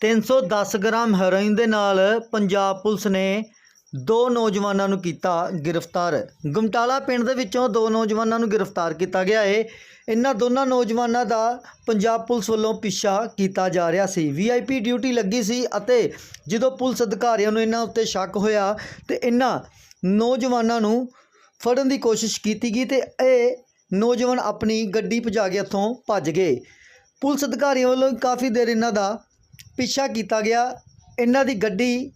310 gram heroin ਦੇ ਨਾਲ Punjab police ਨੇ ਦੋ ਨੌਜਵਾਨਾਂ ਨੂੰ ਕੀਤਾ ਗ੍ਰਿਫਤਾਰ। ਗਮਟਾਲਾ ਪਿੰਡ ਦੇ ਵਿੱਚੋਂ ਦੋ ਨੌਜਵਾਨਾਂ ਨੂੰ ਗ੍ਰਿਫਤਾਰ ਕੀਤਾ ਗਿਆ ਏ। ਇਹਨਾਂ ਦੋਨਾਂ ਨੌਜਵਾਨਾਂ ਦਾ ਪੰਜਾਬ ਪੁਲਿਸ ਵੱਲੋਂ ਪਿੱਛਾ ਕੀਤਾ ਜਾ ਰਿਹਾ ਸੀ। ਵੀਆਈਪੀ ਡਿਊਟੀ ਲੱਗੀ ਸੀ ਅਤੇ ਜਦੋਂ ਪੁਲਿਸ ਅਧਿਕਾਰੀਆਂ ਨੂੰ ਇਹਨਾਂ ਉੱਤੇ ਸ਼ੱਕ ਹੋਇਆ ਤੇ ਇਹਨਾਂ ਨੌਜਵਾਨਾਂ ਨੂੰ ਫੜਨ ਦੀ ਕੋਸ਼ਿਸ਼ ਕੀਤੀ ਗਈ ਤੇ ਇਹ ਨੌਜਵਾਨ ਆਪਣੀ ਗੱਡੀ ਭਜਾ ਕੇ ਇੱਥੋਂ ਭੱਜ ਗਏ। ਪੁਲਿਸ ਅਧਿਕਾਰੀਆਂ ਵੱਲੋਂ ਕਾਫੀ ਦੇਰ ਇਹਨਾਂ ਦਾ ਪਿੱਛਾ ਕੀਤਾ ਗਿਆ। ਇਹਨਾਂ ਦੀ ਗੱਡੀ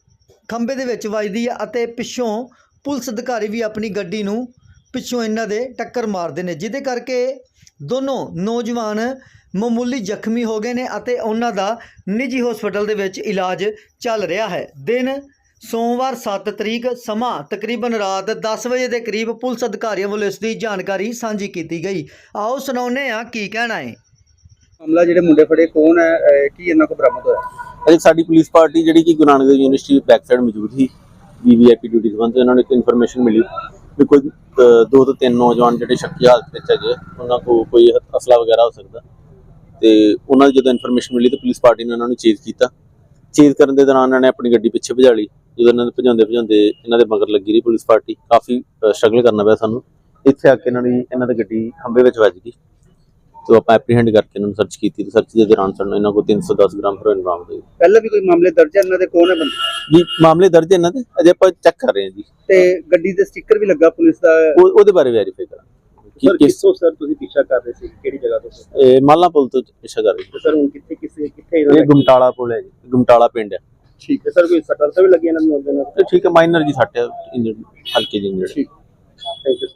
ਖੰਭੇ ਦੇ ਵਿੱਚ ਵੱਜਦੀ ਹੈ ਅਤੇ ਪਿੱਛੋਂ ਪੁਲਿਸ ਅਧਿਕਾਰੀ ਵੀ ਆਪਣੀ ਗੱਡੀ ਨੂੰ ਪਿੱਛੋਂ ਇਹਨਾਂ ਦੇ ਟੱਕਰ ਮਾਰਦੇ ਨੇ, ਜਿਹਦੇ ਕਰਕੇ ਦੋਨੋਂ ਨੌਜਵਾਨ ਮਾਮੂਲੀ ਜ਼ਖਮੀ ਹੋ ਗਏ ਨੇ ਅਤੇ ਉਹਨਾਂ ਦਾ ਨਿੱਜੀ ਹਸਪਤਾਲ ਦੇ ਵਿੱਚ ਇਲਾਜ ਚੱਲ ਰਿਹਾ ਹੈ। ਦਿਨ ਸੋਮਵਾਰ 7 ਤਰੀਕ ਸਮਾਂ ਤਕਰੀਬਨ ਰਾਤ 10 ਵਜੇ ਦੇ ਕਰੀਬ ਪੁਲਿਸ ਅਧਿਕਾਰੀਆਂ ਵੱਲੋਂ ਇਸ ਦੀ ਜਾਣਕਾਰੀ ਸਾਂਝੀ ਕੀਤੀ ਗਈ। ਆਓ ਸੁਣਾਉਂਦੇ ਆ ਕੀ ਕਹਿਣਾ ਹੈ। ਮਾਮਲਾ ਜਿਹੜੇ ਮੁੰਡੇ ਫੜੇ ਕੌਣ ਹੈ? ਅਹ ਕੀ ਇਹਨਾਂ ਕੋ ਬਰਾਮਦ ਹੋਇਆ? ਅਜੇ ਸਾਡੀ ਪੁਲਿਸ ਪਾਰਟੀ ਜਿਹੜੀ ਕਿ ਗੁਰੂ ਨਾਨਕ ਦੇਵ ਯੂਨੀਵਰਸਿਟੀ ਦੇ ਮੌਜੂਦ ਸੀ ਵੀਵੀਆਈਪੀ ਡਿਊਟੀ ਸੰਬੰਧ ਉਹਨਾਂ ਨੂੰ ਇੱਕ ਇਨਫੋਰਮੇਸ਼ਨ ਮਿਲੀ ਵੀ ਕੋਈ ਅਹ, ਦੋ ਤੋਂ ਤਿੰਨ ਨੌਜਵਾਨ ਜਿਹੜੇ ਸ਼ੱਕੀ ਹਾਲਤ ਵਿੱਚ ਹੈਗੇ ਉਹਨਾਂ ਕੋਲ ਕੋਈ ਅਸਲਾ ਵਗੈਰਾ ਹੋ ਸਕਦਾ। ਤੇ ਉਹਨਾਂ ਦੀ ਜਦੋਂ ਇਨਫੋਰਮੇਸ਼ਨ ਮਿਲੀ ਤਾਂ ਪੁਲਿਸ ਪਾਰਟੀ ਨੇ ਉਹਨਾਂ ਨੂੰ ਚੇਜ਼ ਕੀਤਾ। ਚੇਜ਼ ਕਰਨ ਦੇ ਦੌਰਾਨ ਇਹਨਾਂ ਨੇ ਆਪਣੀ ਗੱਡੀ ਪਿੱਛੇ ਭਜਾ ਲਈ। ਜਦੋਂ ਇਹਨਾਂ ਨੂੰ ਭਜਾਉਂਦੇ ਭਜਾਉਂਦੇ ਇਹਨਾਂ ਦੇ ਮਗਰ ਲੱਗੀ ਰਹੀ ਪੁਲਿਸ ਪਾਰਟੀ। ਕਾਫੀ ਸਟਰਗਲ ਕਰਨਾ ਪਿਆ ਸਾਨੂੰ। ਇੱਥੇ ਆ ਕੇ ਇਹਨਾਂ ਦੀ ਇਹਨਾਂ ਦੀ ਗੱਡੀ ਖੰਭੇ ਵਿੱਚ ਵੱਜ ਗਈ। ਤੇ ਆਪਾਂ ਐਪਰੀਹੈਂਡ ਕਰਕੇ ਇਹਨਾਂ ਨੂੰ ਸਰਚ ਕੀਤੀ ਤੇ ਸਰਚ ਦੇ ਦੌਰਾਨ ਸਾਨੂੰ ਇਹਨਾਂ ਕੋਲ 310 ਗ੍ਰਾਮ ਹੈਰੋਇਨ ਬਰਾਮਦ ਹੋਈ। ਪਹਿਲਾਂ ਵੀ ਕੋਈ ਮਾਮਲੇ ਦਰਜ ਹੈ ਇਹਨਾਂ ਦੇ? ਕੌਣ ਹੈ ਬੰਦੇ? ਜੀ ਮਾਮਲੇ ਦਰਜ ਹੈ ਇਹਨਾਂ ਦੇ। ਅਜੇ ਆਪਾਂ ਚੈੱਕ ਕਰ ਰਹੇ ਹਾਂ ਜੀ। ਤੇ ਗੱਡੀ ਤੇ ਸਟicker ਵੀ ਲੱਗਾ ਪੁਲਿਸ ਦਾ? ਉਹ- ਉਹਦੇ ਬਾਰੇ ਵੈਰੀਫਾਈ ਕਰਾਂਗੇ। ਕਿ ਕਿਸ ਸਰ ਤੁਸੀਂ ਪਿੱਛਾ ਕਰ ਰਹੇ ਸੀ? ਕਿਹੜੀ ਜਗ੍ਹਾ ਤੋਂ ਇਹ ਮਾਲਾ ਪੁਲ ਤੋਂ ਪਿੱਛਾ ਕਰ ਰਹੇ ਸਰ ਹੁਣ ਕਿੱਥੇ ਕਿਸੇ ਕਿੱਥੇ ਹਾਂ। ਇਹ ਗੁਮਟਾਲਾ ਪੁਲ ਹੈ ਜੀ। ਗੁਮਟਾਲਾ ਪਿੰਡ ਹੈ। ਠੀਕ ਹੈ ਸਰ ਕੋਈ ਸੱਟਾਂ ਤਾਂ ਵੀ ਲੱਗੀ ਇਹਨਾਂ ਨੂੰ ਉਹਦੇ ਨਾਲ ਤੇ ਠੀਕ ਹੈ ਮਾਈਨਰ ਜੀ ਸੱਟ ਹੈ ਇੰਜਰਡ ਹਲਕੇ ਜਿਹੇ ਇੰਜਰਡ ਠੀਕ। Thank you